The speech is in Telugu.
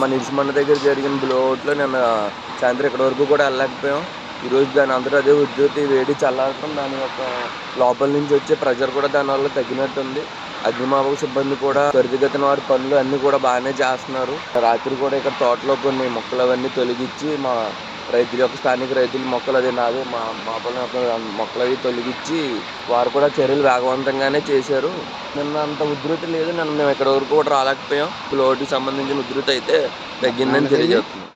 మన ఇరుసుమన్న దగ్గర జరిగిన బ్లోఅవుట్లో నిన్న సాయంత్రం ఇక్కడ వరకు కూడా వెళ్ళలేకపోయాం. ఈరోజు దాని అంతటా అదే ఉద్యోగి వేడి చల్లారటం దాని యొక్క లోపల నుంచి వచ్చే ప్రెషర్ కూడా దానివల్ల తగ్గినట్టుంది. అగ్నిమాపక సిబ్బంది కూడా త్వరితగతిన వారి పనులు అన్నీ కూడా బాగానే చేస్తున్నారు. రాత్రి కూడా ఇక్కడ తోటలో కొన్ని మొక్కలు అవన్నీ తొలగించి మా రైతుల యొక్క స్థానిక రైతులు మొక్కలు అది నాది. మా మా మొక్కలు అవి తొలగించి వారు కూడా చర్యలు వేగవంతంగానే చేశారు. నిన్న అంత ఉధృతి లేదు. నిన్న మేము ఎక్కడ వరకు కూడా రాలేకపోయాం. లోటుకి సంబంధించిన ఉధృతి అయితే తగ్గిందని తెలియజేస్తున్నాం.